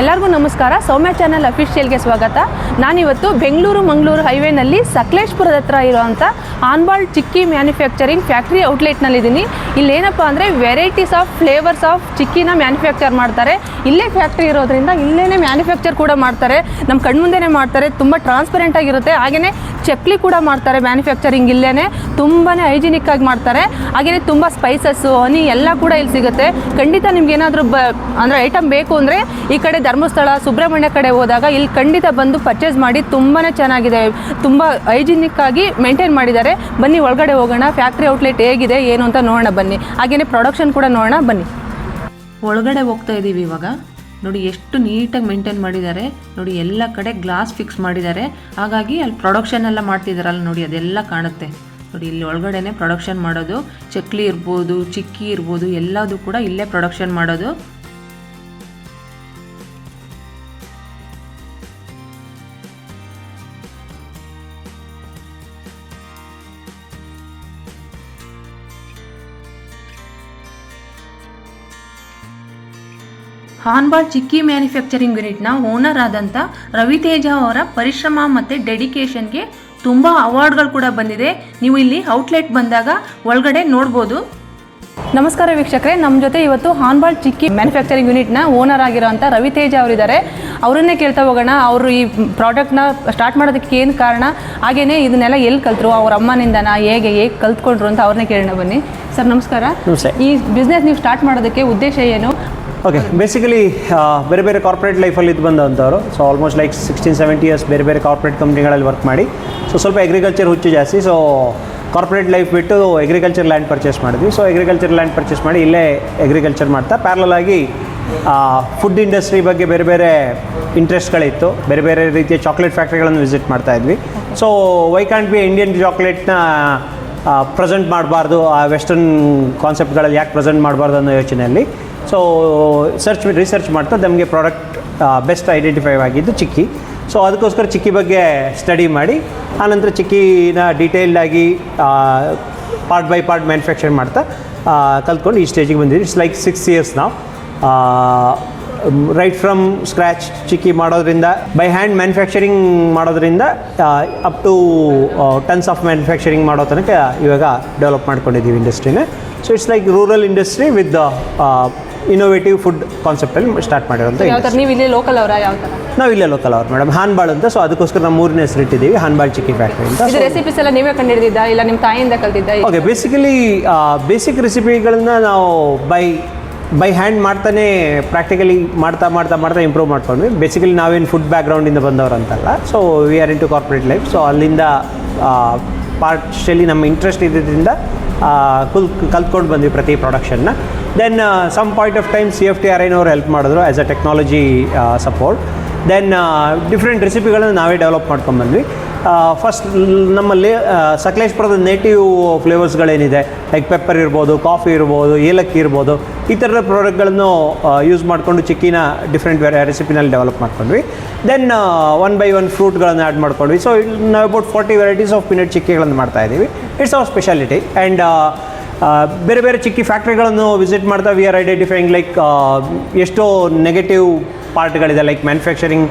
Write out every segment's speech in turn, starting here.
ಎಲ್ಲರಿಗೂ ನಮಸ್ಕಾರ. ಸೌಮ್ಯ ಚಾನಲ್ ಅಫಿಷಿಯಲ್ಗೆ ಸ್ವಾಗತ. ನಾನಿವತ್ತು ಬೆಂಗಳೂರು ಮಂಗಳೂರು ಹೈವೇನಲ್ಲಿ ಸಕಲೇಶ್ಪುರದ ಹತ್ರ ಇರುವಂಥ ಆನ್ಬಾಲ್ ಚಿಕ್ಕಿ ಮ್ಯಾನುಫ್ಯಾಕ್ಚರಿಂಗ್ ಫ್ಯಾಕ್ಟ್ರಿ ಔಟ್ಲೆಟ್ನಲ್ಲಿದ್ದೀನಿ ಇಲ್ಲೇನಪ್ಪ ಅಂದರೆ ವೆರೈಟೀಸ್ ಆಫ್ ಫ್ಲೇವರ್ಸ್ ಆಫ್ ಚಿಕ್ಕಿನ ಮ್ಯಾನುಫ್ಯಾಕ್ಚರ್ ಮಾಡ್ತಾರೆ. ಇಲ್ಲೇ ಫ್ಯಾಕ್ಟ್ರಿ ಇರೋದ್ರಿಂದ ಇಲ್ಲೇ ಮ್ಯಾನುಫ್ಯಾಕ್ಚರ್ ಕೂಡ ಮಾಡ್ತಾರೆ. ನಮ್ಮ ಕಣ್ಮುಂದೆನೇ ಮಾಡ್ತಾರೆ. ತುಂಬ ಟ್ರಾನ್ಸ್ಪರೆಂಟ್ ಆಗಿರುತ್ತೆ. ಹಾಗೆಯೇ ಚಕ್ಲಿ ಕೂಡ ಮಾಡ್ತಾರೆ ಮ್ಯಾನುಫ್ಯಾಕ್ಚರಿಂಗ್ ಇಲ್ಲೇ ತುಂಬಾ ಹೈಜಿನಿಕ್ ಆಗಿ ಮಾಡ್ತಾರೆ. ಹಾಗೆಯೇ ತುಂಬ ಸ್ಪೈಸಸ್ಸು ಹನಿ ಎಲ್ಲ ಕೂಡ ಇಲ್ಲಿ ಸಿಗುತ್ತೆ. ಖಂಡಿತ ನಿಮ್ಗೆ ಏನಾದರೂ ಬ ಅಂದರೆ ಐಟಮ್ ಬೇಕು ಅಂದರೆ ಈ ಕಡೆ ಧರ್ಮಸ್ಥಳ, ಸುಬ್ರಹ್ಮಣ್ಯ ಕಡೆ ಹೋದಾಗ ಇಲ್ಲಿ ಖಂಡಿತ ಬಂದು ಪರ್ಚೇಸ್ ಮಾಡಿ ತುಂಬಾ ಚೆನ್ನಾಗಿದೆ. ತುಂಬ ಹೈಜಿನಿಕ್ ಆಗಿ ಮೇಂಟೈನ್ ಮಾಡಿದ್ದಾರೆ. ಬನ್ನಿ, ಒಳಗಡೆ ಹೋಗೋಣ. ಫ್ಯಾಕ್ಟ್ರಿ ಔಟ್ಲೆಟ್ ಹೇಗಿದೆ, ಏನು ಅಂತ ನೋಡೋಣ ಬನ್ನಿ. ಹಾಗೆಯೇ ಪ್ರೊಡಕ್ಷನ್ ಕೂಡ ನೋಡೋಣ ಬನ್ನಿ. ಒಳಗಡೆ ಹೋಗ್ತಾ ಇದ್ದೀವಿ ಇವಾಗ. ನೋಡಿ, ಎಷ್ಟು ನೀಟಾಗಿ ಮೇಂಟೈನ್ ಮಾಡಿದ್ದಾರೆ. ನೋಡಿ, ಎಲ್ಲ ಕಡೆ ಗ್ಲಾಸ್ ಫಿಕ್ಸ್ ಮಾಡಿದ್ದಾರೆ. ಹಾಗಾಗಿ ಅಲ್ಲಿ ಪ್ರೊಡಕ್ಷನ್ ಎಲ್ಲ ಮಾಡ್ತಿದ್ದಾರಲ್ಲ ನೋಡಿ, ಅದೆಲ್ಲ ಕಾಣುತ್ತೆ. ನೋಡಿ, ಇಲ್ಲಿ ಒಳಗಡೆನೆ ಪ್ರೊಡಕ್ಷನ್ ಮಾಡೋದು. ಚಕ್ಲಿ ಇರ್ಬೋದು, ಚಿಕ್ಕಿ ಇರ್ಬೋದು, ಎಲ್ಲದೂ ಕೂಡ ಇಲ್ಲೇ ಪ್ರೊಡಕ್ಷನ್ ಮಾಡೋದು. ಹಾನ್ಬಾಲ್ ಚಿಕ್ಕಿ ಮ್ಯಾನುಫ್ಯಾಕ್ಚರಿಂಗ್ ಯೂನಿಟ್ನ ಓನರ್ ಆದಂಥ ರವಿತೇಜ ಅವರ ಪರಿಶ್ರಮ ಮತ್ತು ಡೆಡಿಕೇಶನ್ಗೆ ತುಂಬ ಅವಾರ್ಡ್ಗಳು ಕೂಡ ಬಂದಿದೆ. ನೀವು ಇಲ್ಲಿ ಔಟ್ಲೆಟ್ ಬಂದಾಗ ಒಳಗಡೆ ನೋಡ್ಬೋದು. ನಮಸ್ಕಾರ ವೀಕ್ಷಕರೇ ನಮ್ಮ ಜೊತೆ ಇವತ್ತು ಹಾನ್ಬಾಲ್ ಚಿಕ್ಕಿ ಮ್ಯಾನುಫ್ಯಾಕ್ಚರಿಂಗ್ ಯೂನಿಟ್ನ ಓನರ್ ಆಗಿರೋಂಥ ರವಿತೇಜ ಅವರಿದ್ದಾರೆ. ಅವರನ್ನೇ ಕೇಳ್ತಾ ಹೋಗೋಣ. ಅವರು ಈ ಪ್ರಾಡಕ್ಟ್ನ ಸ್ಟಾರ್ಟ್ ಮಾಡೋದಕ್ಕೆ ಏನು ಕಾರಣ? ಹಾಗೆಯೇ ಇದನ್ನೆಲ್ಲ ಎಲ್ಲಿ ಕಲ್ತರು? ಅವ್ರ ಅಮ್ಮನಿಂದನ? ಹೇಗೆ ಹೇಗೆ ಕಲ್ತ್ಕೊಂಡ್ರು ಅಂತ ಅವ್ರನ್ನೇ ಕೇಳೋಣ ಬನ್ನಿ. ಸರ್ ನಮಸ್ಕಾರ. ಈ ಬಿಸ್ನೆಸ್ ನೀವು ಸ್ಟಾರ್ಟ್ ಮಾಡೋದಕ್ಕೆ ಉದ್ದೇಶ ಏನು? ಓಕೆ ಬೇಸಿಕಲಿ ಬೇರೆ ಬೇರೆ ಕಾರ್ಪೊರೇಟ್ ಲೈಫಲ್ಲಿ ಇದು ಬಂದಂಥವ್ರು so almost like sixteen seventy years ಬೇರೆ ಬೇರೆ ಕಾರ್ಪೊರೇಟ್ ಕಂಪ್ನಿಗಳಲ್ಲಿ ವರ್ಕ್ ಮಾಡಿ ಸೊ ಸ್ವಲ್ಪ ಅಗ್ರಿಕಲ್ಚರ್ ಹುಚ್ಚು ಜಾಸ್ತಿ ಸೊ ಕಾರ್ಪೊರೇಟ್ ಲೈಫ್ ಬಿಟ್ಟು ಅಗ್ರಿಕಲ್ಚರ್ ಲ್ಯಾಂಡ್ ಪರ್ಚೇಸ್ ಮಾಡಿದ್ವಿ. ಸೊ ಅಗ್ರಿಕಲ್ಚರ್ ಲ್ಯಾಂಡ್ ಪರ್ಚೇಸ್ ಮಾಡಿ ಇಲ್ಲೇ ಅಗ್ರಿಕಲ್ಚರ್ ಮಾಡ್ತಾ ಪ್ಯಾರಲಲ್ ಆಗಿ ಫುಡ್ ಇಂಡಸ್ಟ್ರಿ ಬಗ್ಗೆ ಬೇರೆ ಬೇರೆ ಇಂಟ್ರೆಸ್ಟ್ಗಳಿತ್ತು ಬೇರೆ ಬೇರೆ ರೀತಿಯ ಚಾಕ್ಲೇಟ್ ಫ್ಯಾಕ್ಟ್ರಿಗಳನ್ನು ವಿಸಿಟ್ ಮಾಡ್ತಾ ಇದ್ವಿ. So why can't be Indian ಚಾಕ್ಲೇಟ್ನ present ಮಾಡಬಾರ್ದು, ಆ ವೆಸ್ಟರ್ನ್ ಕಾನ್ಸೆಪ್ಟ್ಗಳಲ್ಲಿ ಯಾಕೆ ಪ್ರೆಸೆಂಟ್ ಮಾಡಬಾರ್ದು ಅನ್ನೋ ಯೋಚನೆಯಲ್ಲಿ ಸೊ ಸರ್ಚ್ ರಿಸರ್ಚ್ ಮಾಡ್ತಾ ನಮಗೆ ಪ್ರಾಡಕ್ಟ್ ಬೆಸ್ಟ್ ಐಡೆಂಟಿಫೈ ಆಗಿದ್ದು ಚಿಕ್ಕಿ. ಸೊ ಅದಕ್ಕೋಸ್ಕರ ಚಿಕ್ಕಿ ಬಗ್ಗೆ ಸ್ಟಡಿ ಮಾಡಿ, ಆನಂತರ ಚಿಕ್ಕಿನ ಡೀಟೇಲ್ಡಾಗಿ ಪಾರ್ಟ್ ಬೈ ಪಾರ್ಟ್ ಮ್ಯಾನುಫ್ಯಾಕ್ಚರ್ ಮಾಡ್ತಾ ಕಲ್ತ್ಕೊಂಡು ಈ ಸ್ಟೇಜಿಗೆ ಬಂದಿದ್ದೀವಿ. ಇಟ್ಸ್ ಲೈಕ್ ಸಿಕ್ಸ್ ಇಯರ್ಸ್ ನಾವು ರೈಟ್ ಫ್ರಮ್ ಸ್ಕ್ರ್ಯಾಚ್ ಚಿಕ್ಕಿ ಮಾಡೋದ್ರಿಂದ ಬೈ ಹ್ಯಾಂಡ್ ಮ್ಯಾನುಫ್ಯಾಕ್ಚರಿಂಗ್ ಮಾಡೋದ್ರಿಂದ up to tons of manufacturing ಮಾಡೋ ತನಕ ಇವಾಗ ಡೆವಲಪ್ ಮಾಡ್ಕೊಂಡಿದ್ದೀವಿ ಇಂಡಸ್ಟ್ರಿನ so it's like rural industry with innovative food ಕಾನ್ಸೆಪ್ಟಲ್ಲಿ start ಮಾಡಿರೋ ಅಂತ ಥರ ನೀವು ಇಲ್ಲಿ ಲೋಕಲ್ ಅವರ ಯಾವ ಥರ ನಾವು ಇಲ್ಲೇ ಲೋಕಲ್ ಅವ್ರು ಮೇಡಮ್ ಹಾನ್ಬಾಳ್ ಅಂತ ಸೊ ಅದಕ್ಕೋಸ್ಕರ ನಾವು ಮೂರನೇ ಹೆಸರು ಇಟ್ಟಿದ್ದೀವಿ ಹಾನ್ಬಾಳ್ ಚಿಕ್ಕಿ ಫ್ಯಾಕ್ಟ್ರಿ ಅಂತ. ಇದು ರೆಸಿಪೀಸ್ ಎಲ್ಲ ನೀವೇ ಕಂಡಿಡಿದಿದ್ದ ಇಲ್ಲ ನಿಮ್ಮ ತಾಯಿಯಿಂದ ಕಲ್ತಿದ್ದ ಓಕೆ ಬೇಸಿಕಲಿ ಬೇಸಿಕ್ ರೆಸಿಪಿಗಳನ್ನ ನಾವು ಬೈ ಬೈ ಹ್ಯಾಂಡ್ ಮಾಡ್ತಾನೆ ಪ್ರಾಕ್ಟಿಕಲಿ ಮಾಡ್ತಾ ಮಾಡ್ತಾ ಮಾಡ್ತಾ ಇಂಪ್ರೂವ್ ಮಾಡ್ಕೊಂಡ್ವಿ. ಬೇಸಿಕಲಿ ನಾವೇನು ಫುಡ್ ಬ್ಯಾಕ್ಗ್ರೌಂಡಿಂದ ಬಂದವರು ಅಂತಲ್ಲ. So we are in to corporate life so ಅಲ್ಲಿಂದ ಪಾರ್ಟಿಯಲಿ ನಮ್ಮ ಇಂಟ್ರೆಸ್ಟ್ ಇದ್ದಿದ್ದರಿಂದ ಕುಲ್, ಕಲ್ತ್ಕೊಂಡು ಬಂದ್ವಿ ಪ್ರತಿ ಪ್ರೊಡಕ್ಷನ್ನ then some point of time C F T R ಐನವ್ರು help ಮಾಡಿದ್ರು as a technology support then different ರೆಸಿಪಿಗಳನ್ನು ನಾವೇ ಡೆವಲಪ್ ಮಾಡ್ಕೊಂಡ್ಬಂದ್ವಿ ಫಸ್ಟ್ ನಮ್ಮಲ್ಲಿ ಸಕಲೇಶ್ಪುರದ ನೇಟಿವ್ ಫ್ಲೇವರ್ಸ್ಗಳೇನಿದೆ ಲೈಕ್ ಪೆಪ್ಪರ್ ಇರ್ಬೋದು ಕಾಫಿ ಇರ್ಬೋದು, ಏಲಕ್ಕಿ ಇರ್ಬೋದು, ಈ ಥರದ ಪ್ರಾಡಕ್ಟ್ಗಳನ್ನು ಯೂಸ್ ಮಾಡಿಕೊಂಡು ಚಿಕ್ಕಿನ ಡಿಫ್ರೆಂಟ್ ವೆರೈ ರೆಸಿಪಿನಲ್ಲಿ ಡೆವಲಪ್ ಮಾಡ್ಕೊಂಡ್ವಿ. ದೆನ್ ಒನ್ ಬೈ ಒನ್ ಫ್ರೂಟ್ಗಳನ್ನು ಆ್ಯಡ್ ಮಾಡ್ಕೊಂಡ್ವಿ. ಸೊ ನಾವು about forty varieties of peanut ಚಿಕ್ಕಿಗಳನ್ನು ಮಾಡ್ತಾ ಇದ್ದೀವಿ. ಇಟ್ಸ್ ಅವರ್ ಸ್ಪೆಷಾಲಿಟಿ ಆ್ಯಂಡ್ ಬೇರೆ ಬೇರೆ ಚಿಕ್ಕಿ ಫ್ಯಾಕ್ಟ್ರಿಗಳನ್ನು ವಿಸಿಟ್ ಮಾಡ್ತಾ ವಿ ಆರ್ ಐಡೆಂಟಿಫೈಯಿಂಗ್ ಲೈಕ್ ಎಷ್ಟೋ ನೆಗೆಟಿವ್ ಪಾರ್ಟ್ಗಳಿದೆ ಲೈಕ್ ಮ್ಯಾನುಫ್ಯಾಕ್ಚರಿಂಗ್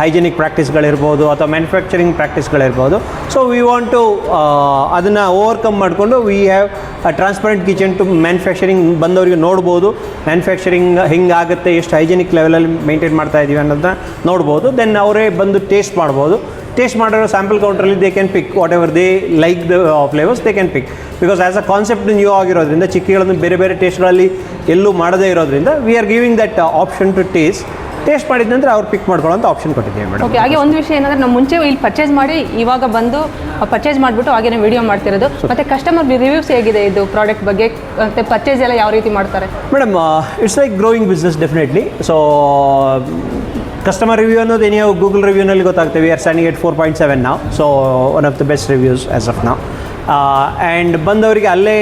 ಹೈಜಿನಿಕ್ ಪ್ರಾಕ್ಟೀಸ್ಗಳಿರ್ಬೋದು ಅಥವಾ ಮ್ಯಾನುಫ್ಯಾಕ್ಚರಿಂಗ್ ಪ್ರಾಕ್ಟೀಸ್ಗಳಿರ್ಬೋದು ಸೊ ವಿ ವಾಂಟ್ ಟು ಅದನ್ನು ಓವರ್ಕಮ್ ಮಾಡಿಕೊಂಡು we have transparent kitchen to manufacturing ಬಂದವರಿಗೆ ನೋಡ್ಬೋದು. ಮ್ಯಾನುಫ್ಯಾಕ್ಚರಿಂಗ್ ಹೆಂಗಾಗುತ್ತೆ, ಎಷ್ಟು ಹೈಜಿನಿಕ್ ಲೆವೆಲಲ್ಲಿ ಮೇಂಟೈನ್ ಮಾಡ್ತಾ ಇದ್ದೀವಿ ಅನ್ನೋದನ್ನ ನೋಡ್ಬೋದು. ದೆನ್ ಅವರೇ ಬಂದು ಟೇಸ್ಟ್ ಮಾಡ್ಬೋದು. ಟೇಸ್ಟ್ ಮಾಡಿರೋ sample ಕೌಂಟ್ರಲ್ಲಿ they can pick whatever they like the flavours they can pick because as a concept new ಆಗಿರೋದ್ರಿಂದ, ಚಿಕ್ಕಿಗಳನ್ನು ಬೇರೆ ಬೇರೆ ಟೇಸ್ಟ್ಗಳಲ್ಲಿ ಎಲ್ಲೂ ಮಾಡದೇ ಇರೋದ್ರಿಂದ we are giving that option to taste taste ಮಾಡಿದ ನಂತರ ಅವ್ರು ಪಿಕ್ ಮಾಡ್ಕೊಳ್ಳೋಂಥ ಆಪ್ಷನ್ ಕೊಟ್ಟಿದ್ದೀವಿ ಮೇಡಮ್ ಓಕೆ ಹಾಗೆ ಒಂದು ವಿಷಯ ಏನಂದ್ರೆ ನಾವು ಮುಂಚೆ ಇಲ್ಲಿ ಪರ್ಚೇಸ್ ಮಾಡಿ ಇವಾಗ ಬಂದು ಪರ್ಚೇಸ್ ಮಾಡಿಬಿಟ್ಟು ಹಾಗೇನೇ ವಿಡಿಯೋ ಮಾಡ್ತಿರೋದು. ಮತ್ತೆ ಕಸ್ಟಮರ್ ರಿವ್ಯೂಸ್ ಹೇಗಿದೆ ಇದು ಪ್ರಾಡಕ್ಟ್ ಬಗ್ಗೆ? ಮತ್ತೆ ಪರ್ಚೇಸ್ ಎಲ್ಲ ಯಾವ ರೀತಿ ಮಾಡ್ತಾರೆ? Madam it's like growing business definitely so customer review ಅನ್ನೋದು ಏನೇ ಗೂಗಲ್ ರಿವ್ಯೂನಲ್ಲಿ ಗೊತ್ತಾಗ್ತೇವೆ are standing at four point seven ನಾವು so one of the best reviews as of ನಾವು ಆ್ಯಂಡ್ ಬಂದವರಿಗೆ ಅಲ್ಲೇ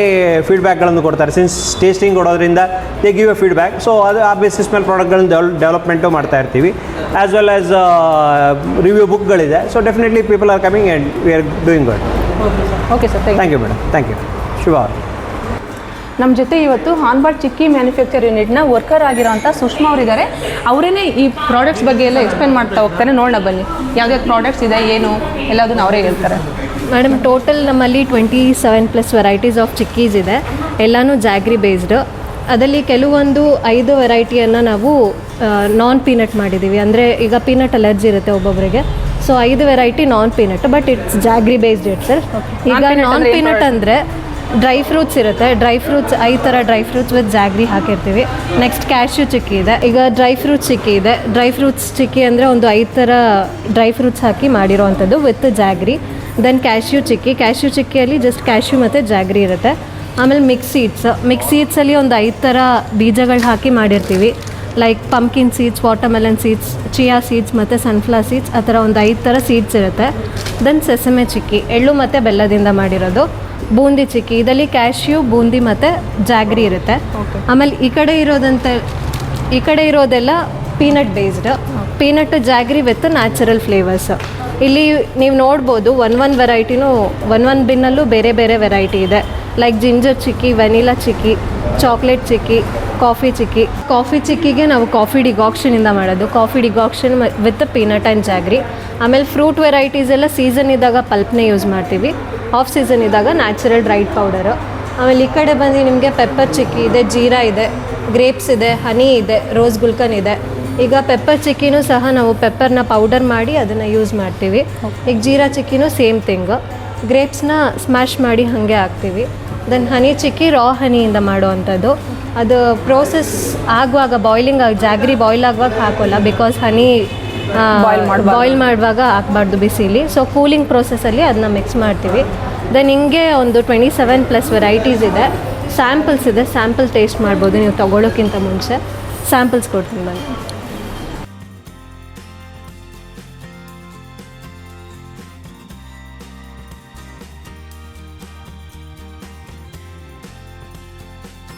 ಫೀಡ್ಬ್ಯಾಕ್ಗಳನ್ನು ಕೊಡ್ತಾರೆ. ಸಿನ್ಸ್ ಟೇಸ್ಟಿಂಗ್ ಕೊಡೋದ್ರಿಂದ they give a feedback so ಅದು ಆ ಬೇಸಿಸ್ ಮೇಲೆ ಪ್ರಾಡಕ್ಟ್ಗಳನ್ನ ಡೆವಲ್ ಡೆವಲಪ್ಮೆಂಟು ಮಾಡ್ತಾ ಇರ್ತೀವಿ. As well as review ಬುಕ್ಗಳಿದೆ so definitely people are coming and we are doing good okay sir thank thank you madam thank you ಶುಭ ನಮ್ಮ ಜೊತೆ ಇವತ್ತು ಹಾನ್ಬಾರ್ಡ್ ಚಿಕ್ಕಿ ಮ್ಯಾನುಫ್ಯಾಕ್ಚರ್ ಯೂನಿಟ್ನ ವರ್ಕರ್ ಆಗಿರೋಂಥ ಸುಷ್ಮಾ ಅವರಿದ್ದಾರೆ. ಅವರೇ ಈ ಪ್ರಾಡಕ್ಟ್ಸ್ ಬಗ್ಗೆ ಎಲ್ಲ ಎಕ್ಸ್ಪ್ಲೇನ್ ಮಾಡ್ತಾ ಹೋಗ್ತಾರೆ. ನೋಡೋಣ ಬನ್ನಿ. ಯಾವ್ಯಾವ ಪ್ರಾಡಕ್ಟ್ಸ್ ಇದೆ ಏನು ಎಲ್ಲದನ್ನು ಅವರೇ ಹೇಳ್ತಾರೆ. ಮೇಡಮ್ ಟೋಟಲ್ ನಮ್ಮಲ್ಲಿ twenty seven plus varieties of chikkis ಇದೆ. ಎಲ್ಲನೂ ಜಾಗ್ರಿ ಬೇಸ್ಡ್ ಅದರಲ್ಲಿ ಕೆಲವೊಂದು ಐದು ವೆರೈಟಿಯನ್ನು ನಾವು ನಾನ್ ಪೀನಟ್ ಮಾಡಿದ್ದೀವಿ ಅಂದರೆ ಈಗ ಪೀನಟ್ ಅಲರ್ಜಿ ಇರುತ್ತೆ ಒಬ್ಬೊಬ್ಬರಿಗೆ ಸೊ ಐದು variety non peanut but it's jaggery based it sir ಈಗ ನಾನ್ ಪೀನಟ್ ಅಂದರೆ ಡ್ರೈ ಫ್ರೂಟ್ಸ್ ಇರುತ್ತೆ. ಡ್ರೈ ಫ್ರೂಟ್ಸ್ ಐದು ಥರ ಡ್ರೈ ಫ್ರೂಟ್ಸ್ ವಿತ್ ಜಾಗ್ರಿ ಹಾಕಿರ್ತೀವಿ. ನೆಕ್ಸ್ಟ್ ಕ್ಯಾಶ್ಯೂ ಚಿಕ್ಕಿ ಇದೆ. ಈಗ ಡ್ರೈ ಫ್ರೂಟ್ಸ್ ಚಿಕ್ಕಿ ಇದೆ. ಡ್ರೈ ಫ್ರೂಟ್ಸ್ ಚಿಕ್ಕಿ ಅಂದರೆ ಒಂದು ಐದು ಥರ ಡ್ರೈ ಫ್ರೂಟ್ಸ್ ಹಾಕಿ ಮಾಡಿರೋವಂಥದ್ದು with jaggery then cashew chikki. Cashew ಚಿಕ್ಕಿಯಲ್ಲಿ just cashew ಮತ್ತು ಜಾಗ್ರಿ ಇರುತ್ತೆ. ಆಮೇಲೆ ಮಿಕ್ಸ್ ಸೀಡ್ಸ್ ಮಿಕ್ಸ್ ಸೀಡ್ಸಲ್ಲಿ ಒಂದು ಐದು ಥರ ಬೀಜಗಳು ಹಾಕಿ ಮಾಡಿರ್ತೀವಿ. Like pumpkin seeds watermelon seeds chia seeds ಮತ್ತು ಸನ್ಫ್ಲವರ್ ಸೀಡ್ಸ್ ಆ ಥರ ಒಂದು ಐದು ಥರ ಸೀಡ್ಸ್ ಇರುತ್ತೆ. Then sesame chikki. ಎಳ್ಳು ಮತ್ತು ಬೆಲ್ಲದಿಂದ ಮಾಡಿರೋದು. ಬೂಂದಿ ಚಿಕ್ಕಿ ಇದರಲ್ಲಿ ಕ್ಯಾಶ್ಯೂ ಬೂಂದಿ ಮತ್ತು ಜಾಗ್ರಿ ಇರುತ್ತೆ. ಆಮೇಲೆ ಈ ಕಡೆ ಇರೋದಂತ ಈ ಕಡೆ ಇರೋದೆಲ್ಲ peanut based peanut jaggery with natural flavours ಇಲ್ಲಿ ನೀವು ನೋಡ್ಬೋದು ಒನ್ ಒನ್ ವೆರೈಟಿನೂ ಒನ್ ಒನ್ ಬಿನ್ನಲ್ಲೂ ಬೇರೆ ಬೇರೆ ವೆರೈಟಿ ಇದೆ. Like ginger chikki vanilla chikki chocolate chikki coffee chikki coffee ಚಿಕ್ಕಿಗೆ ನಾವು ಕಾಫಿ ಡಿಗಾಕ್ಷನಿಂದ ಮಾಡೋದು. Coffee decoction with peanut and jaggery ಆಮೇಲೆ ಫ್ರೂಟ್ ವೆರೈಟೀಸ್ ಎಲ್ಲ ಸೀಸನ್ ಇದ್ದಾಗ ಪಲ್ಪ್ನೇ ಯೂಸ್ ಮಾಡ್ತೀವಿ. ಆಫ್ ಸೀಸನ್ ಇದ್ದಾಗ ನ್ಯಾಚುರಲ್ ಡ್ರೈಡ್ ಪೌಡರು ಆಮೇಲೆ ಈ ಕಡೆ ಬಂದು ನಿಮಗೆ ಪೆಪ್ಪರ್ ಚಿಕ್ಕಿ ಇದೆ ಜೀರಾ ಇದೆ ಗ್ರೇಪ್ಸ್ ಇದೆ ಹನಿ ಇದೆ ರೋಸ್ ಗುಲ್ಕನ್ ಇದೆ. ಈಗ ಪೆಪ್ಪರ್ ಚಿಕ್ಕಿನೂ ಸಹ ನಾವು ಪೆಪ್ಪರ್ನ ಪೌಡರ್ ಮಾಡಿ ಅದನ್ನು ಯೂಸ್ ಮಾಡ್ತೀವಿ. ಈಗ ಜೀರಾ ಚಿಕ್ಕಿನೂ ಸೇಮ್ ಥಿಂಗ್ ಗ್ರೇಪ್ಸ್ನ ಸ್ಮ್ಯಾಶ್ ಮಾಡಿ ಹಾಗೆ ಹಾಕ್ತೀವಿ. ದೆನ್ ಹನಿ ಚಿಕ್ಕಿ ರಾ ಹನಿಯಿಂದ ಮಾಡುವಂಥದ್ದು. ಅದು ಪ್ರೋಸೆಸ್ ಆಗುವಾಗ ಬಾಯ್ಲಿಂಗ್ ಆಗಿ ಜಾಗ್ರಿ ಬಾಯ್ಲ್ ಆಗುವಾಗ ಹಾಕೋಲ್ಲ. Because honey. ಬಾಯ್ಲ್ ಮಾಡುವಾಗ ಹಾಕ್ಬಾರ್ದು ಬಿಸಿಲಿ. ಸೊ ಕೂಲಿಂಗ್ ಪ್ರೋಸೆಸಲ್ಲಿ ಅದನ್ನ ಮಿಕ್ಸ್ ಮಾಡ್ತೀವಿ. ದೆನ್ ಹಿಂಗೆ ಒಂದು ಟ್ವೆಂಟಿ ಸೆವೆನ್ ಪ್ಲಸ್ ವೆರೈಟೀಸ್ ಇದೆ. ಸ್ಯಾಂಪಲ್ಸ್ ಇದೆ. ಸ್ಯಾಂಪಲ್ ಟೇಸ್ಟ್ ಮಾಡ್ಬೋದು. ನೀವು ತಗೊಳ್ಳೋಕ್ಕಿಂತ ಮುಂಚೆ. ಸ್ಯಾಂಪಲ್ಸ್ ಕೊಡ್ತೀನಿ ಬನ್ನಿ.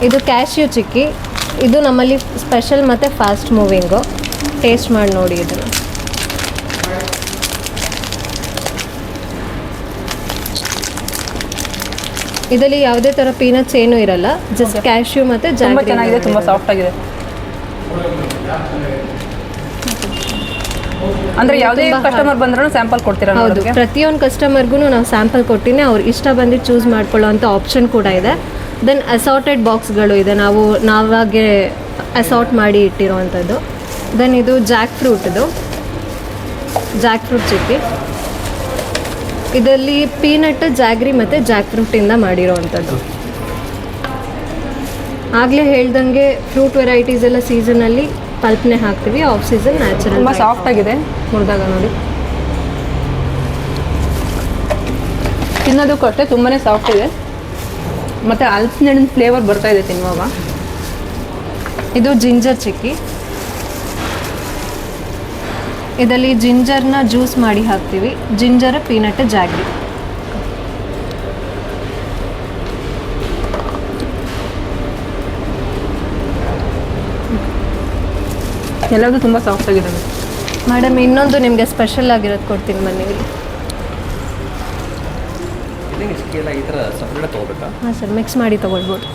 ಇದು ಕ್ಯಾಶ್ಯೂ ಚಿಕ್ಕಿ. ಇದು ನಮ್ಮಲ್ಲಿ ಸ್ಪೆಷಲ್ ಮತ್ತು ಫಾಸ್ಟ್ ಮೂವಿಂಗು ಟೇಸ್ಟ್ ಮಾಡಿ ನೋಡಿ ಇದನ್ನು. ಇದರಲ್ಲಿ ಯಾವುದೇ ಥರ ಪೀನಟ್ಸ್ ಏನೂ ಇರಲ್ಲ. ಜಸ್ಟ್ ಕ್ಯಾಶ್ಯೂ ಮತ್ತು ತುಂಬ ಚೆನ್ನಾಗಿದೆ ತುಂಬ ಸಾಫ್ಟ್ ಆಗಿದೆ. ಅಂದ್ರೆ ಯಾವುದೇ ಕಸ್ಟಮರ್ ಬಂದ್ರೂ ಸ್ಯಾಂಪಲ್ ಕೊಡ್ತೀರಾ ಹೌದು. ಪ್ರತಿಯೊಂದು ಕಸ್ಟಮರ್ಗೂ ನಾವು ಸ್ಯಾಂಪಲ್ ಕೊಟ್ಟಿನಿ ಅವ್ರು ಇಷ್ಟ ಬಂದು ಚೂಸ್ ಮಾಡ್ಕೊಳ್ಳೋ ಅಂತ ಆಪ್ಷನ್ ಕೂಡ ಇದೆ. ದೆನ್ ಅಸಾರ್ಟೆಡ್ ಬಾಕ್ಸ್ಗಳು ಇದೆ. ನಾವು ನಾವಾಗೆ ಅಸಾರ್ಟ್ ಮಾಡಿ ಇಟ್ಟಿರೋವಂಥದ್ದು. ದೆನ್ ಇದು ಜಾಕ್ ಫ್ರೂಟ್ದು ಜಾಕ್ ಫ್ರೂಟ್ ಚಿಕ್ಕಿ. ಇದರಲ್ಲಿ ಪೀನಟ್ ಜಾಗ್ರಿ ಮತ್ತು ಜಾಕ್ ಫ್ರೂಟಿಂದ ಮಾಡಿರೋವಂಥದ್ದು. ಆಗಲೇ ಹೇಳ್ದಂಗೆ ಫ್ರೂಟ್ ವೆರೈಟೀಸ್ ಎಲ್ಲ ಸೀಸನಲ್ಲಿ ಪಲ್ಪ್ನೆ ಹಾಕ್ತೀವಿ. ಆಫ್ ಸೀಸನ್ ನ್ಯಾಚುರಲ್ ತುಂಬ ಸಾಫ್ಟ್ ಆಗಿದೆ. ಮುರಿದಾಗ ನೋಡಿ. ತಿನ್ನೋದು ಅಷ್ಟೇ ತುಂಬಾ ಸಾಫ್ಟ್ ಇದೆ. ಮತ್ತು ಹಲಸಿನಹಣ್ಣಿನ ಫ್ಲೇವರ್ ಬರ್ತಾ ಇದೆ ತಿನ್ನುವಾಗ. ಇದು ಜಿಂಜರ್ ಚಿಕ್ಕಿ. ಇದರಲ್ಲಿ ಜಿಂಜರ್ನ ಜ್ಯೂಸ್ ಮಾಡಿ ಹಾಕ್ತೀವಿ. ಜಿಂಜರ್ ಪೀನಟ್ ಜಾಗಿ ಎಲ್ಲದೂ ತುಂಬ ಸಾಫ್ಟ್ ಆಗಿದೆ. ಮೇಡಮ್ ಇನ್ನೊಂದು ನಿಮಗೆ ಸ್ಪೆಷಲ್ ಆಗಿರೋದು ಕೊಡ್ತೀನಿ ಸ್ಕೇಲ ಈ ಥರ ಸಪ್ರೇಟ್ ತೊಗೋಬೇಕಾ? ಹಾಂ ಸರ್ ಮಿಕ್ಸ್ ಮಾಡಿ ತೊಗೊಳ್ಬೋದು.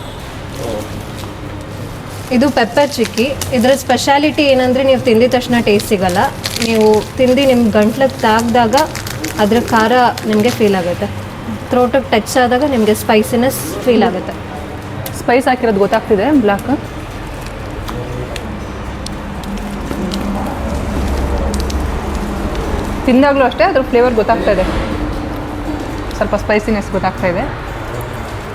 ಇದು ಪೆಪ್ಪರ್ ಚಿಕ್ಕಿ. ಇದರ ಸ್ಪೆಷಾಲಿಟಿ ಏನಂದರೆ ನೀವು ತಿಂದಿದ ತಕ್ಷಣ ಟೇಸ್ಟ್ ಸಿಗಲ್ಲ. ನೀವು ತಿಂದು ನಿಮ್ಮ ಗಂಟ್ಲಕ್ಕೆ ತಾಗ್ದಾಗ ಅದರ ಖಾರ ನಿಮಗೆ ಫೀಲ್ ಆಗುತ್ತೆ. ಥ್ರೋಟಿಗೆ ಟಚ್ ಆದಾಗ ನಿಮಗೆ ಸ್ಪೈಸಿನೆಸ್ ಫೀಲ್ ಆಗುತ್ತೆ. ಸ್ಪೈಸ್ ಹಾಕಿರೋದು ಗೊತ್ತಾಗ್ತಿದೆ ಬ್ಲಾಕ್ ತಿಂದಾಗಲೂ ಅಷ್ಟೇ ಅದ್ರ ಫ್ಲೇವರ್ ಗೊತ್ತಾಗ್ತಾ ಇದೆ. ಸ್ವಲ್ಪ ಸ್ಪೈಸಿನೆಸ್ ಗೊತ್ತಾಗ್ತಾ ಇದೆ.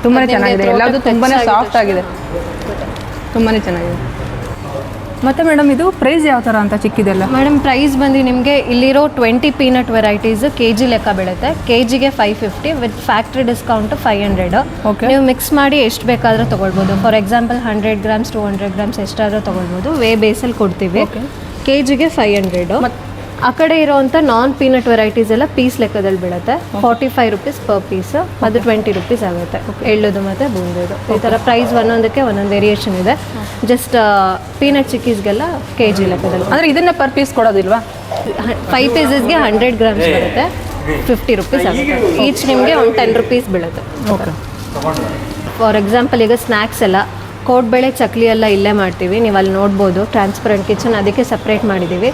ತುಂಬಾ ಚೆನ್ನಾಗಿದೆ. ಎಲ್ಲದೂ ತುಂಬಾ ಸಾಫ್ಟ್ ಆಗಿದೆ ತುಂಬಾ ಚೆನ್ನಾಗಿದೆ. ಮತ್ತೆ ಮೇಡಮ್ ಇದು ಪ್ರೈಸ್ ಯಾವ ಥರ ಅಂತ ಚಿಕ್ಕಿದೆಲ್ಲ? ಮೇಡಮ್ ಪ್ರೈಸ್ ಬಂದು ನಿಮಗೆ ಇಲ್ಲಿರೋ twenty peanut varieties K G ಲೆಕ್ಕ ಬೀಳುತ್ತೆ ಕೆ ಜಿಗೆ five fifty with factory discount five hundred okay ನೀವು ಮಿಕ್ಸ್ ಮಾಡಿ ಎಷ್ಟು ಬೇಕಾದರೂ ತೊಗೊಳ್ಬೋದು. For example hundred grams to hundred grams ಎಷ್ಟಾದರೂ ತೊಗೊಳ್ಬೋದು. ವೇ ಬೇಸಲ್ಲಿ ಕೊಡ್ತೀವಿ. ಓಕೆ ಕೆ ಜಿಗೆ ಫೈವ್ ಹಂಡ್ರೆಡು ಆ ಕಡೆ ಇರೋವಂಥ ನಾನ್ ಪೀನಟ್ ವೆರೈಟೀಸ್ ಎಲ್ಲ ಪೀಸ್ ಲೆಕ್ಕದಲ್ಲಿ ಬೀಳುತ್ತೆ. Forty five rupees per piece ಅದು ಟ್ವೆಂಟಿ ರುಪೀಸ್ ಆಗುತ್ತೆ. ಎಳ್ಳುದು ಮತ್ತು ಬೂಂದಿದು. ಈ ಥರ ಪ್ರೈಸ್ ಒಂದೊಂದಕ್ಕೆ ಒಂದೊಂದು ವೇರಿಯೇಷನ್ ಇದೆ. ಜಸ್ಟ್ ಪೀನಟ್ ಚಿಕ್ಕೀಸ್ಗೆಲ್ಲ ಕೆ ಜಿ ಲೆಕ್ಕದಲ್ಲಿ. ಅಂದರೆ ಇದನ್ನ ಪರ್ ಪೀಸ್ ಕೊಡೋದಿಲ್ವಾ? ಫೈವ್ ಪೀಸಸ್ಗೆ ಹಂಡ್ರೆಡ್ ಗ್ರಾಮ್ಸ್ ಬರುತ್ತೆ ಫಿಫ್ಟಿ ರುಪೀಸ್ ಆಗುತ್ತೆ. ಈಚ್ ನಿಮಗೆ ಒಂದು ಟೆನ್ ರುಪೀಸ್ ಬೀಳುತ್ತೆ. ಫಾರ್ ಎಕ್ಸಾಂಪಲ್ ಈಗ ಸ್ನ್ಯಾಕ್ಸ್ ಎಲ್ಲ ಕೋಡ್ಬೇಳೆ ಚಕ್ಲಿ ಎಲ್ಲ ಇಲ್ಲೇ ಮಾಡ್ತೀವಿ. ನೀವು ಅಲ್ಲಿ ನೋಡ್ಬೋದು. ಟ್ರಾನ್ಸ್ಪರೆಂಟ್ ಕಿಚನ್ ಅದಕ್ಕೆ ಸಪ್ರೇಟ್ ಮಾಡಿದ್ದೀವಿ.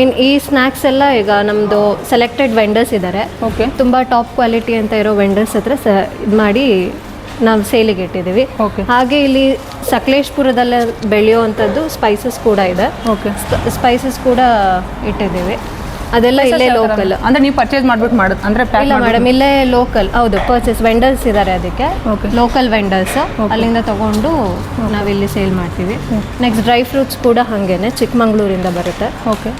ಇನ್ನು ಈ ಸ್ನ್ಯಾಕ್ಸ್ ಎಲ್ಲ ಈಗ ನಮ್ಮದು ಸೆಲೆಕ್ಟೆಡ್ ವೆಂಡರ್ಸ್ ಇದ್ದಾರೆ ಓಕೆ ತುಂಬ ಟಾಪ್ ಕ್ವಾಲಿಟಿ ಅಂತ ಇರೋ ವೆಂಡರ್ಸ್ ಹತ್ರ ಸ ಇದು ಮಾಡಿ ನಾವು ಸೇಲಿಗೆ ಇಟ್ಟಿದ್ದೀವಿ. Okay. ಹಾಗೆ ಇಲ್ಲಿ ಸಕಲೇಶ್ಪುರದಲ್ಲೇ ಬೆಳೆಯುವಂಥದ್ದು ಸ್ಪೈಸಸ್ ಕೂಡ ಇದೆ. ಓಕೆ ಸ್ಪೈಸಸ್ ಕೂಡ ಇಟ್ಟಿದ್ದೀವಿ. ಅದೆಲ್ಲ ಇಲ್ಲೇ ಲೋಕಲ್ ಅಂದ್ರೆ ನೀವು ಪರ್ಚೇಸ್ ಮಾಡ್ಬಿಟ್ಟು ಮಾಡೋದು ಅಂದ್ರೆ ಪ್ಯಾಕ್ ಇಲ್ಲ ಮೇಡಮ್ ಇಲ್ಲೇ ಲೋಕಲ್ ಹೌದು ಪರ್ಚೇಸ್ ವೆಂಡರ್ಸ್ ಇದ್ದಾರೆ ಅದಕ್ಕೆ. Okay. ಲೋಕಲ್ ವೆಂಡರ್ಸ್ ಅಲ್ಲಿಂದ ತಗೊಂಡು ನಾವಿಲ್ಲಿ ಸೇಲ್ ಮಾಡ್ತೀವಿ. ನೆಕ್ಸ್ಟ್ ಡ್ರೈ ಫ್ರೂಟ್ಸ್ ಕೂಡ ಹಾಗೇನೆ ಚಿಕ್ಕಮಂಗ್ಳೂರಿಂದ ಬರುತ್ತೆ. ಓಕೆ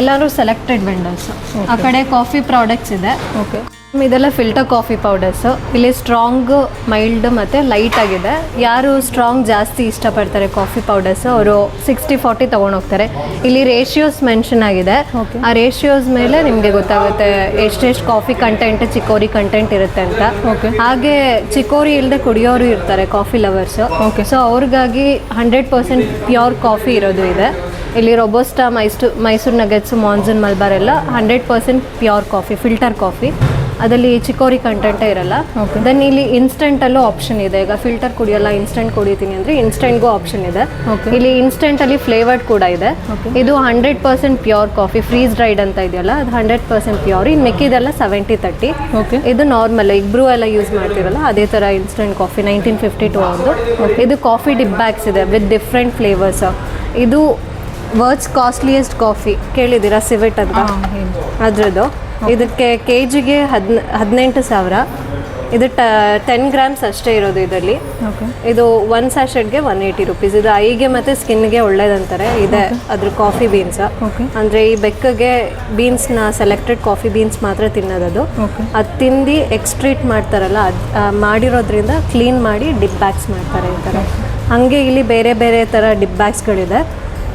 ಎಲ್ಲರೂ ಸೆಲೆಕ್ಟೆಡ್ ವೆಂಡರ್ಸ್ ಆ ಕಡೆ ಕಾಫಿ ಪ್ರಾಡಕ್ಟ್ಸ್ ಇದೆ. ಓಕೆ ಇದೆಲ್ಲ ಫಿಲ್ಟರ್ ಕಾಫಿ ಪೌಡರ್ಸು ಇಲ್ಲಿ ಸ್ಟ್ರಾಂಗ್ ಮೈಲ್ಡ್ ಮತ್ತು ಲೈಟ್ ಆಗಿದೆ. ಯಾರು ಸ್ಟ್ರಾಂಗ್ ಜಾಸ್ತಿ ಇಷ್ಟಪಡ್ತಾರೆ ಕಾಫಿ ಪೌಡರ್ಸ್ ಅವರು ಸಿಕ್ಸ್ಟಿ ಫಾರ್ಟಿ ಹೋಗ್ತಾರೆ. ಇಲ್ಲಿ ರೇಷಿಯೋಸ್ ಮೆನ್ಷನ್ ಆಗಿದೆ. ಆ ರೇಷಿಯೋಸ್ ಮೇಲೆ ನಿಮಗೆ ಗೊತ್ತಾಗುತ್ತೆ ಎಷ್ಟೆಷ್ಟು ಕಾಫಿ ಕಂಟೆಂಟ್ ಚಿಕೋರಿ ಕಂಟೆಂಟ್ ಇರುತ್ತೆ ಅಂತ. ಹಾಗೆ ಚಿಕೋರಿ ಇಲ್ಲದೆ ಕುಡಿಯೋರು ಇರ್ತಾರೆ ಕಾಫಿ ಲವರ್ಸ್. ಸೊ ಅವ್ರಿಗಾಗಿ ಹಂಡ್ರೆಡ್ ಪರ್ಸೆಂಟ್ ಪ್ಯೂರ್ ಕಾಫಿ ಇರೋದು ಇದೆ. ಇಲ್ಲಿ robusta Mysore Mysore nuggets monsoon Malabar ಎಲ್ಲ hundred percent pure coffee filter coffee ಅದರಲ್ಲಿ ಚಿಕೋರಿ ಕಂಟೆಂಟೇ ಇರಲ್ಲ. ಓಕೆ ದೆನ್ ಇಲ್ಲಿ ಇನ್ಸ್ಟೆಂಟಲ್ಲೂ ಆಪ್ಷನ್ ಇದೆ. ಈಗ ಫಿಲ್ಟರ್ ಕುಡಿಯೋಲ್ಲ ಇನ್ಸ್ಟೆಂಟ್ ಕುಡಿತೀನಿ ಅಂದರೆ ಇನ್ಸ್ಟೆಂಟ್ಗೂ ಆಪ್ಷನ್ ಇದೆ. ಇಲ್ಲಿ ಇನ್ಸ್ಟೆಂಟಲ್ಲಿ ಫ್ಲೇವರ್ಡ್ ಕೂಡ ಇದೆ. ಇದು hundred percent pure coffee freeze dried ಅಂತ ಇದೆಯಲ್ಲ ಅದು ಹಂಡ್ರೆಡ್ ಪರ್ಸೆಂಟ್ ಪ್ಯೂರ್ ಇನ್ನು ಮಿಕ್ಕಿದೆಲ್ಲ ಸೆವೆಂಟಿ ತರ್ಟಿ. ಇದು ನಾರ್ಮಲ್ ಈಗ ಬ್ರೂ ಎಲ್ಲ ಯೂಸ್ ಮಾಡ್ತೀವಲ್ಲ ಅದೇ ಥರ instant coffee nineteen fifty two ಒಂದು. ಇದು ಕಾಫಿ ಡಿಪ್ ಬ್ಯಾಗ್ಸ್ ಇದೆ ವಿತ್ ಡಿಫ್ರೆಂಟ್ ಫ್ಲೇವರ್ಸ್ ಇದು ವರ್ಡ್ಸ್ ಕಾಸ್ಟ್ಲಿಯೆಸ್ಟ್ ಕಾಫಿ ಕೇಳಿದ್ದೀರಾ? ಸಿವೆಟ್ ಅಂತ? ಅದರದ್ದು. ಇದಕ್ಕೆ ಕೆ ಜಿಗೆ ಹದಿನ ಹದಿನೆಂಟು ಸಾವಿರ. ಇದು ಟ ಟೆನ್ ಗ್ರಾಮ್ಸ್ ಅಷ್ಟೇ ಇರೋದು ಇದರಲ್ಲಿ. ಇದು ಒನ್ ಸ್ಯಾಶೆಟ್ಗೆ ಒನ್ ಏಯ್ಟಿ ರುಪೀಸ್ ಇದು ಐಗೆ ಮತ್ತು ಸ್ಕಿನ್ಗೆ ಒಳ್ಳೇದಂತಾರೆ. ಇದೆ ಅದ್ರ ಕಾಫಿ ಬೀನ್ಸ್. ಅಂದರೆ ಈ ಬೆಕ್ಕಗೆ ಬೀನ್ಸ್ನ ಸೆಲೆಕ್ಟೆಡ್ ಕಾಫಿ ಬೀನ್ಸ್ ಮಾತ್ರ ತಿನ್ನೋದದು. ಅದು ತಿಂದು ಎಕ್ಸ್ಟ್ರೀಟ್ ಮಾಡ್ತಾರಲ್ಲ ಅದು ಮಾಡಿರೋದ್ರಿಂದ ಕ್ಲೀನ್ ಮಾಡಿ ಡಿಪ್ ಬ್ಯಾಗ್ಸ್ ಮಾಡ್ತಾರೆ ಈ ಥರ ಹಾಗೆ ಇಲ್ಲಿ ಬೇರೆ ಬೇರೆ ಥರ ಡಿಪ್ ಬ್ಯಾಗ್ಸ್ಗಳಿದೆ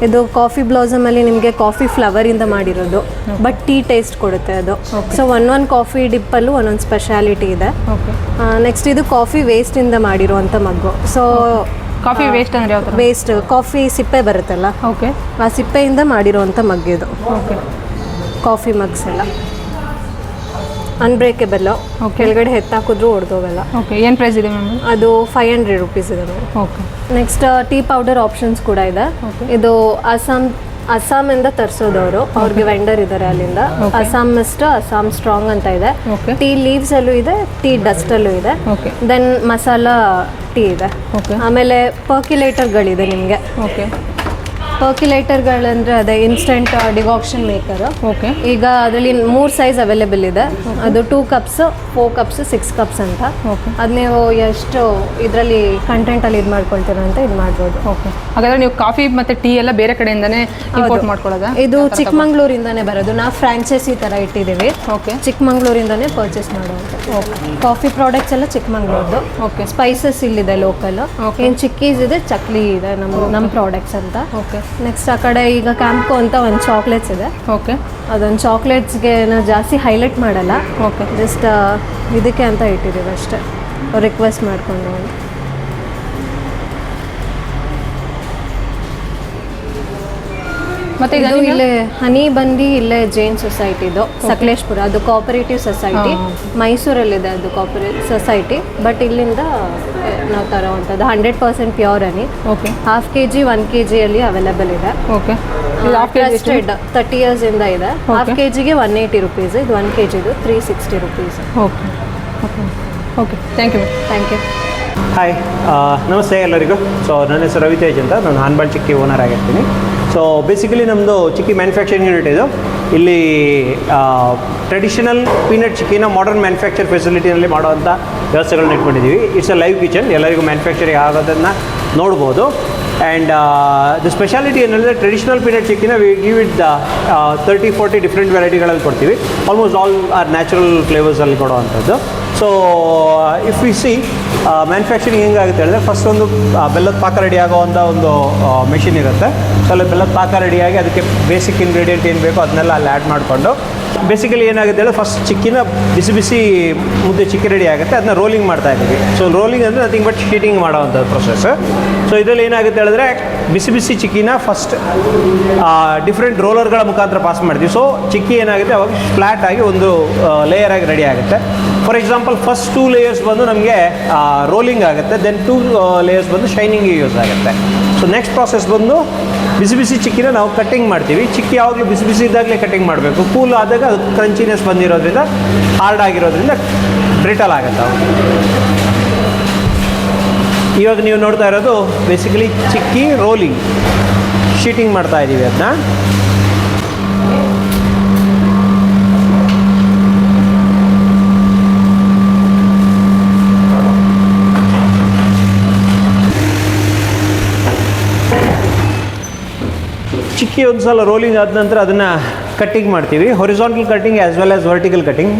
ಇದು ಕಾಫಿ ಬ್ಲೌಸಮಲ್ಲಿ ನಿಮಗೆ ಕಾಫಿ ಫ್ಲವರ್ ಇಂದ ಮಾಡಿರೋದು ಬಟ್ ಟೀ ಟೇಸ್ಟ್ ಕೊಡುತ್ತೆ ಅದು. So one one coffee dip ಅಲ್ಲೂ ಒಂದೊಂದು ಸ್ಪೆಷಾಲಿಟಿ ಇದೆ. ನೆಕ್ಸ್ಟ್ ಇದು ಕಾಫಿ ವೇಸ್ಟ್ ಇಂದ ಮಾಡಿರುವಂತ ಮಗ್ಗು. ಸೊ ಕಾಫಿ ವೇಸ್ಟ್ ಅಂದ್ರೆ ವೇಸ್ಟ್ ಕಾಫಿ ಸಿಪ್ಪೆ ಬರುತ್ತಲ್ಲ ಓಕೆ ಆ ಸಿಪ್ಪೆಯಿಂದ ಮಾಡಿರುವಂತ ಮಗ್ ಇದು. ಓಕೆ ಕಾಫಿ ಮಗ್ಸ್ ಎಲ್ಲ. ಅನ್ಬ್ರೇಕಬಲ್ ಕೆಳಗಡೆ ಎತ್ತಾಕಿದ್ರು ಹೊಡೆದೋಗಲ್ಲ. ಓಕೆ ಏನು ಪ್ರೈಸ್ ಇದೆ ಮ್ಯಾಮ್ ಅದು ಫೈವ್ ಹಂಡ್ರೆಡ್ ರುಪೀಸ್ ಇದೆ ma'am okay next tea powder options ಕೂಡ ಇದೆ. Okay. ಇದು ಅಸ್ಸಾಂ ಅಸ್ಸಾಮಿಂದ ತರಿಸೋದವರು. ಅವ್ರಿಗೆ ವೆಂಡರ್ ಇದಾರೆ ಅಲ್ಲಿಂದ. Okay. Assam mist Assam strong ಅಂತ ಇದೆ. Okay. ಟೀ ಲೀವ್ಸ್ ಅಲ್ಲೂ ಇದೆ ಟೀ ಡಸ್ಟ್ ಅಲ್ಲೂ ಇದೆ. ಓಕೆ ದೆನ್ ಮಸಾಲಾ ಟೀ ಇದೆ. ಓಕೆ ಆಮೇಲೆ ಪರ್ಕ್ಯುಲೇಟರ್ಗಳಿದೆ ನಿಮಗೆ. ಓಕೆ ಪರ್ಕ್ಯುಲೇಟರ್ಗಳಂದ್ರೆ ಅದೇ ಇನ್ಸ್ಟೆಂಟ್ ಡಿವಾಕ್ಷನ್ ಮೇಕರ್ ಓಕೆ ಈಗ ಅದರಲ್ಲಿ ಮೂರು ಸೈಜ್ ಅವೈಲೇಬಲ್ ಇದೆ. ಅದು two cups four cups six cups ಅಂತ. ಓಕೆ ಅದು ನೀವು ಎಷ್ಟು ಇದರಲ್ಲಿ ಕಂಟೆಂಟಲ್ಲಿ ಇದು ಮಾಡ್ಕೊಳ್ತೀರಾ ಅಂತ ಇದು ಮಾಡ್ಬೋದು. ಓಕೆ ಹಾಗಾದ್ರೆ ನೀವು ಕಾಫಿ ಮತ್ತೆ ಟೀ ಎಲ್ಲ ಬೇರೆ ಕಡೆಯಿಂದನೇ ಇಂಪೋರ್ಟ್ ಮಾಡ್ಕೊಳ್ಳೋದಾ? ಇದು ಚಿಕ್ಕಮಂಗ್ಳೂರಿಂದನೇ ಬರೋದು. ನಾವು ಫ್ರಾಂಚೈಸಿ ಥರ ಇಟ್ಟಿದ್ದೀವಿ. ಓಕೆ ಚಿಕ್ಕಮಂಗ್ಳೂರಿಂದನೇ ಪರ್ಚೇಸ್ ಮಾಡುವಂಥ ಕಾಫಿ ಪ್ರಾಡಕ್ಟ್ಸ್ ಎಲ್ಲ ಚಿಕ್ಕಮಂಗ್ಳೂರ್ದು. ಓಕೆ ಸ್ಪೈಸಸ್ ಇಲ್ಲಿದೆ ಲೋಕಲ್ ಓಕೆ ಏನು ಚಿಕ್ಕೀಸ್ ಇದೆ ಚಕ್ಲಿ ಇದೆ ನಮ್ಮ ನಮ್ಮ ಪ್ರಾಡಕ್ಟ್ಸ್ ಅಂತ. ಓಕೆ ನೆಕ್ಸ್ಟ್ ಆ ಕಡೆ ಈಗ ಕ್ಯಾಂಪ್ಕೋ ಅಂತ ಒಂದು ಚಾಕ್ಲೇಟ್ಸ್ ಇದೆ. ಓಕೆ ಅದೊಂದು ಚಾಕ್ಲೇಟ್ಸ್ಗೆ ನಾವು ಜಾಸ್ತಿ ಹೈಲೈಟ್ ಮಾಡಲ್ಲ. ಓಕೆ ಜಸ್ಟ್ ಇದಕ್ಕೆ ಅಂತ ಇಟ್ಟಿದ್ದೀವಿ ಅಷ್ಟೇ. ರಿಕ್ವೆಸ್ಟ್ ಮಾಡಿಕೊಂಡು ಮತ್ತೆ ಇದು ಇಲ್ಲೇ ಹನಿ ಬಂದು ಇಲ್ಲೇ ಜೈನ್ ಸೊಸೈಟಿದು ಸಕಲೇಶ್ಪುರ. ಅದು ಕೋಆಪರೇಟಿವ್ ಸೊಸೈಟಿ. ಮೈಸೂರಲ್ಲಿದೆ ಅದು ಕೋಪರೇ ಸೊಸೈಟಿ ಬಟ್ ಇಲ್ಲಿಂದ ನಾವು ತರೋವಂಥದ್ದು hundred percent pure honey. Okay half K G one K ಜಿಯಲ್ಲಿ ಅವೈಲೇಬಲ್ ಇದೆ ಓಕೆ ಟ್ರಸ್ಟೆಡ್ ತರ್ಟಿ ಇಯರ್ಸಿಂದ ಇದೆ ಹಾಫ್ ಕೆ ಜಿಗೆ ಒನ್ ಏಯ್ಟಿ ರುಪೀಸ್ ಇದು ಒನ್ ಕೆ ಜಿದು three sixty rupees okay okay okay thank you thank you hi ನಮಸ್ತೆ ಎಲ್ಲರಿಗೂ. So ನನ್ನ ಹೆಸರು ರವಿತೇಜ್ ಅಂತ. ನಾನು ಹಾನ್ಬಾಳ್ ಚಿಕ್ಕಿ ಓನರ್ ಆಗಿರ್ತೀನಿ. ಸೊ ಬೇಸಿಕಲಿ ನಮ್ಮದು ಚಿಕ್ಕಿ ಮ್ಯಾನುಫ್ಯಾಕ್ಚರಿಂಗ್ ಯೂನಿಟ್ ಇದು. ಇಲ್ಲಿ ಟ್ರೆಡಿಷನಲ್ ಪೀನಟ್ ಚಿಕ್ಕಿನ ಮಾಡರ್ನ್ ಮ್ಯಾನುಫ್ಯಾಕ್ಚರ್ ಫೆಸಿಲಿಟಿನಲ್ಲಿ ಮಾಡುವಂಥ ವ್ಯವಸ್ಥೆಗಳನ್ನ ಇಟ್ಕೊಂಡಿದ್ದೀವಿ ಇಟ್ಸ್ ಅ ಲೈವ್ ಕಿಚನ್ ಎಲ್ಲರಿಗೂ ಮ್ಯಾನುಫ್ಯಾಕ್ಚರಿಂಗ್ ಆಗೋದನ್ನು ನೋಡ್ಬೋದು. ಆ್ಯಂಡ್ ದ ಸ್ಪೆಷಾಲಿಟಿ ಏನಂದರೆ traditional peanut ಚಿಕ್ಕಿನ we give it the thirty forty different ವೆರೈಟಿಗಳಲ್ಲಿ ಕೊಡ್ತೀವಿ. ಆಲ್ಮೋಸ್ಟ್ ಆಲ್ ಆರ್ ನ್ಯಾಚುರಲ್ ಫ್ಲೇವರ್ಸಲ್ಲಿ ಕೊಡುವಂಥದ್ದು. So if we see manufacturing ಹೆಂಗಾಗುತ್ತೆ ಹೇಳಿದ್ರೆ ಫಸ್ಟ್ ಒಂದು ಬೆಲ್ಲದ ಪಾಕ ರೆಡಿ ಆಗೋವಂಥ ಒಂದು ಮೆಷಿನ್ ಇರುತ್ತೆ. ಸೊ ಅಲ್ಲಿ ಬೆಲ್ಲದ ಪಾಕ ರೆಡಿಯಾಗಿ ಅದಕ್ಕೆ ಬೇಸಿಕ್ ಇಂಗ್ರೀಡಿಯೆಂಟ್ ಏನು ಬೇಕೋ ಅದನ್ನೆಲ್ಲ ಅಲ್ಲಿ ಆ್ಯಡ್ ಮಾಡಿಕೊಂಡು ಬೇಸಿಕಲಿ ಏನಾಗುತ್ತೆ ಹೇಳಿದ್ರೆ ಫಸ್ಟ್ ಚಿಕ್ಕಿನ ಬಿಸಿ ಬಿಸಿ ಮುದ್ದೆ ಚಿಕ್ಕಿ ರೆಡಿ ಆಗುತ್ತೆ, ಅದನ್ನ ರೋಲಿಂಗ್ ಮಾಡ್ತಾ ಇದ್ದೀವಿ. ಸೊ ರೋಲಿಂಗ್ ಅಂದರೆ ನಥಿಂಗ್ ಬಟ್ ಶೀಟಿಂಗ್ ಮಾಡೋವಂಥ ಪ್ರೊಸೆಸ್ ಸೊ ಇದರಲ್ಲಿ ಏನಾಗುತ್ತೆ ಹೇಳಿದ್ರೆ, ಬಿಸಿ ಬಿಸಿ ಚಿಕ್ಕಿನ ಫಸ್ಟ್ ಡಿಫ್ರೆಂಟ್ ರೋಲರ್ಗಳ ಮುಖಾಂತರ ಪಾಸ್ ಮಾಡ್ತೀವಿ. ಸೊ ಚಿಕ್ಕಿ ಏನಾಗುತ್ತೆ, ಅವಾಗ ಫ್ಲ್ಯಾಟ್ ಆಗಿ ಒಂದು ಲೇಯರ್ ಆಗಿ ರೆಡಿ ಆಗುತ್ತೆ. For example first two layers ಬಂದು ನಮಗೆ ರೋಲಿಂಗ್ ಆಗುತ್ತೆ ದೆನ್ ಟೂ ಲೇಯರ್ಸ್ ಬಂದು ಶೈನಿಂಗಿಗೆ ಯೂಸ್ ಆಗುತ್ತೆ. ಸೊ ನೆಕ್ಸ್ಟ್ ಪ್ರಾಸೆಸ್ ಬಂದು ಬಿಸಿ ಬಿಸಿ ಚಿಕ್ಕಿನ ನಾವು ಕಟ್ಟಿಂಗ್ ಮಾಡ್ತೀವಿ. ಚಿಕ್ಕಿ ಯಾವಾಗಲೂ ಬಿಸಿ ಬಿಸಿ ಇದ್ದಾಗಲೇ ಕಟ್ಟಿಂಗ್ ಮಾಡಬೇಕು. ಕೂಲ್ ಆದಾಗ ಅದು ಕ್ರಂಚಿನೆಸ್ ಬಂದಿರೋದ್ರಿಂದ ಹಾರ್ಡ್ ಆಗಿರೋದ್ರಿಂದ ಬ್ರಿಟಲ್ ಆಗುತ್ತೆ ಇವಾಗ ನೀವು ನೋಡ್ತಾ ಇರೋದು ಬೇಸಿಕಲಿ ಚಿಕ್ಕಿ ರೋಲಿಂಗ್ ಶೀಟಿಂಗ್ ಮಾಡ್ತಾ ಇದ್ದೀವಿ ಅದನ್ನ ಚಿಕ್ಕಿ ಒಂದು ಸಲ ರೋಲಿಂಗ್ ಆದ ನಂತರ ಅದನ್ನು ಕಟ್ಟಿಂಗ್ ಮಾಡ್ತೀವಿ. Horizontal cutting as well as vertical cutting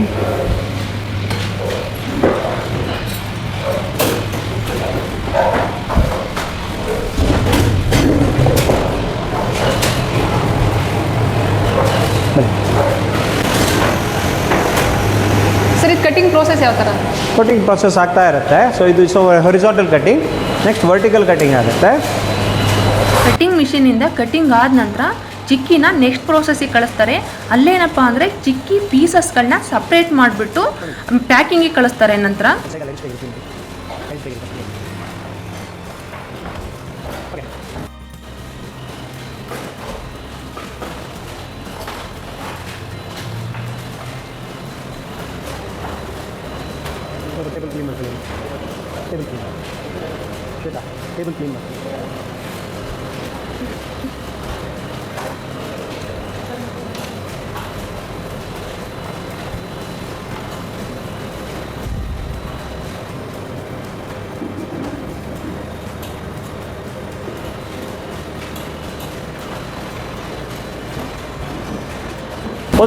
sir ಇದು ಕಟಿಂಗ್ ಪ್ರೋಸೆಸ್ ಯಾವ ಥರ ಕಟಿಂಗ್ ಪ್ರೋಸೆಸ್ ಆಗ್ತಾ ಇರುತ್ತೆ. ಸೊ ಇದು so horizontal cutting next vertical cutting ಆಗುತ್ತೆ. ಕಟಿಂಗ್ ಮಿಷಿನಿಂದ ಕಟ್ಟಿಂಗ್ ಆದ ನಂತರ ಚಿಕ್ಕಿನ ನೆಕ್ಸ್ಟ್ ಪ್ರೋಸೆಸ್ಸಿಗೆ ಕಳಿಸ್ತಾರೆ. ಅಲ್ಲೇನಪ್ಪ ಅಂದರೆ ಚಿಕ್ಕಿ ಪೀಸಸ್ಗಳನ್ನ ಸಪ್ರೇಟ್ ಮಾಡಿಬಿಟ್ಟು ಪ್ಯಾಕಿಂಗಿಗೆ ಕಳಿಸ್ತಾರೆ ನಂತರ.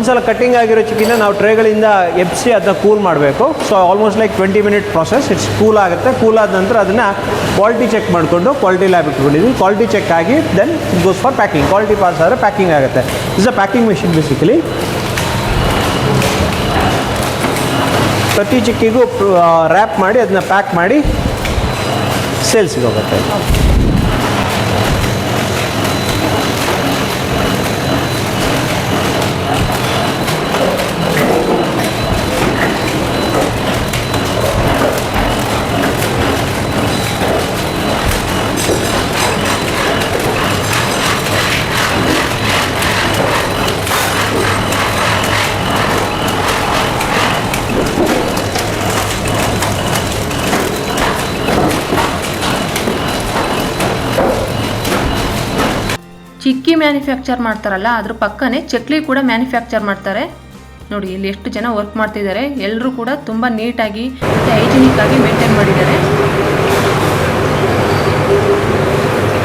ಒಂದ್ಸಲ ಕಟ್ಟಿಂಗ್ ಆಗಿರೋ ಚಿಕ್ಕಿನ ನಾವು ಟ್ರೇಗಳಿಂದ ಎಬ್ಸಿ ಅದನ್ನ ಕೂಲ್ ಮಾಡಬೇಕು. So almost like twenty minute process it's cool ಆಗುತ್ತೆ. ಕೂಲ್ ಆದ ನಂತರ ಅದನ್ನು ಕ್ವಾಲಿಟಿ ಚೆಕ್ ಮಾಡಿಕೊಂಡು ಕ್ವಾಲಿಟಿ ಲ್ಯಾಬ್ ಇಟ್ಕೊಂಡಿದ್ವಿ. ಕ್ವಾಲಿಟಿ ಚೆಕ್ ಆಗಿ then it goes for packing quality pass ಆದರೆ ಪ್ಯಾಕಿಂಗ್ ಆಗುತ್ತೆ. Is a packing machine basically ಪ್ರತಿ ಚಿಕ್ಕಿಗೂ ರ್ಯಾಪ್ ಮಾಡಿ ಅದನ್ನ ಪ್ಯಾಕ್ ಮಾಡಿ ಸೇಲ್ಸಿಗೆ ಹೋಗುತ್ತೆ. ಚಿಕ್ಕಿ ಮ್ಯಾನುಫ್ಯಾಕ್ಚರ್ ಮಾಡ್ತಾರಲ್ಲ, ಅದ್ರ ಪಕ್ಕನೆ ಚಕ್ಲಿ ಕೂಡ ಮ್ಯಾನುಫ್ಯಾಕ್ಚರ್ ಮಾಡ್ತಾರೆ. ನೋಡಿ, ಇಲ್ಲಿ ಎಷ್ಟು ಜನ ವರ್ಕ್ ಮಾಡ್ತಿದ್ದಾರೆ. ಎಲ್ಲರೂ ಕೂಡ ತುಂಬ ನೀಟಾಗಿ, ಮತ್ತು ಹೈಜಿನಿಕ್ ಆಗಿ ಮೇಂಟೈನ್ ಮಾಡಿದ್ದಾರೆ.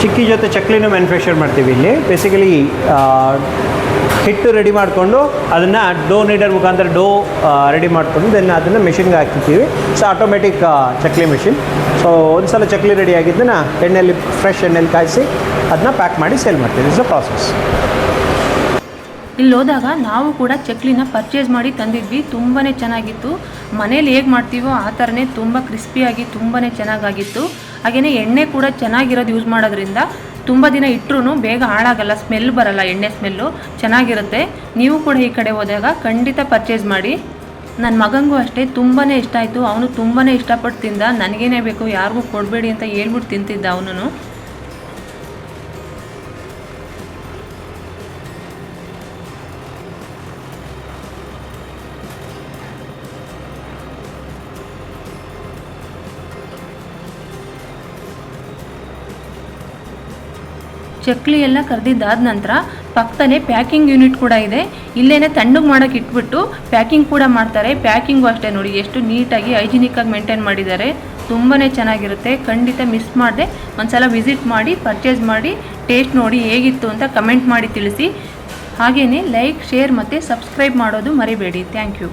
ಚಿಕ್ಕಿ ಜೊತೆ ಚಕ್ಲಿನೂ ಮ್ಯಾನುಫ್ಯಾಕ್ಚರ್ ಮಾಡ್ತೀವಿ ಇಲ್ಲಿ. ಬೇಸಿಕಲಿ ಹಿಟ್ಟು ರೆಡಿ ಮಾಡಿಕೊಂಡು ಅದನ್ನು ಡೋ ನೀಡರ್ ಮುಖಾಂತರ ಡೋ ರೆಡಿ ಮಾಡಿಕೊಂಡು ದೆನ್ ಅದನ್ನು ಮಿಷಿನ್ಗೆ ಹಾಕಿರ್ತೀವಿ. So automatic chakli machine so ಒಂದು ಸಲ ಚಕ್ಲಿ ರೆಡಿ ಆಗಿದ್ದನ್ನು ಎಣ್ಣೆಯಲ್ಲಿ ಫ್ರೆಶ್ ಎಣ್ಣೆಯಲ್ಲಿ ಕಾಯಿಸಿ ಅದನ್ನ ಪ್ಯಾಕ್ ಮಾಡಿ ಸೇಲ್ ಮಾಡ್ತೀವಿ. ಇಸ್ ಅ ಪ್ರಾಸೆಸ್ ಇಲ್ಲಿ ಹೋದಾಗ ನಾವು ಕೂಡ ಚಕ್ಲಿನ ಪರ್ಚೇಸ್ ಮಾಡಿ ತಂದಿದ್ವಿ. ತುಂಬಾ ಚೆನ್ನಾಗಿತ್ತು. ಮನೇಲಿ ಹೇಗೆ ಮಾಡ್ತೀವೋ ಆ ಥರನೇ ತುಂಬ ಕ್ರಿಸ್ಪಿಯಾಗಿ ತುಂಬಾ ಚೆನ್ನಾಗಾಗಿತ್ತು. ಹಾಗೆಯೇ ಎಣ್ಣೆ ಕೂಡ ಚೆನ್ನಾಗಿರೋದು ಯೂಸ್ ಮಾಡೋದ್ರಿಂದ ತುಂಬ ದಿನ ಇಟ್ಟರು ಬೇಗ ಹಾಳಾಗಲ್ಲ ಸ್ಮೆಲ್ ಬರಲ್ಲ, ಎಣ್ಣೆ ಸ್ಮೆಲ್ಲು ಚೆನ್ನಾಗಿರುತ್ತೆ. ನೀವು ಕೂಡ ಈ ಕಡೆ ಹೋದಾಗ ಖಂಡಿತ ಪರ್ಚೇಸ್ ಮಾಡಿ. ನನ್ನ ಮಗನಿಗೂ ಅಷ್ಟೇ ತುಂಬಾ ಇಷ್ಟ ಆಯಿತು. ಅವನು ತುಂಬಾ ಇಷ್ಟಪಟ್ಟು ತಿಂದ. ನನಗೇನೇ ಬೇಕು, ಯಾರಿಗೂ ಕೊಡಬೇಡಿ ಅಂತ ಹೇಳ್ಬಿಟ್ಟು ತಿಂತಿದ್ದ ಅವನು ಚಕ್ಲಿ ಎಲ್ಲ ಕರೆದಿದ್ದಾದ ನಂತರ ಪಕ್ಕದಲ್ಲೇ ಪ್ಯಾಕಿಂಗ್ ಯೂನಿಟ್ ಕೂಡ ಇದೆ. ಇಲ್ಲೇನೆ ತಣ್ಣಗೆ ಮಾಡೋಕೆ ಇಟ್ಬಿಟ್ಟು ಪ್ಯಾಕಿಂಗ್ ಕೂಡ ಮಾಡ್ತಾರೆ. ಪ್ಯಾಕಿಂಗು ಅಷ್ಟೇ ನೋಡಿ, ಎಷ್ಟು ನೀಟಾಗಿ ಹೈಜಿನಿಕ್ಕಾಗಿ ಮೇಂಟೈನ್ ಮಾಡಿದ್ದಾರೆ. ತುಂಬಾ ಚೆನ್ನಾಗಿರುತ್ತೆ. ಖಂಡಿತ ಮಿಸ್ ಮಾಡದೆ. ಒಂದ್ಸಲ ವಿಸಿಟ್ ಮಾಡಿ, ಪರ್ಚೇಸ್ ಮಾಡಿ, ಟೇಸ್ಟ್ ನೋಡಿ ಹೇಗಿತ್ತು ಅಂತ ಕಮೆಂಟ್ ಮಾಡಿ ತಿಳಿಸಿ. ಹಾಗೆಯೇ ಲೈಕ್, ಶೇರ್ ಮತ್ತು ಸಬ್ಸ್ಕ್ರೈಬ್ ಮಾಡೋದು ಮರಿಬೇಡಿ. Thank you.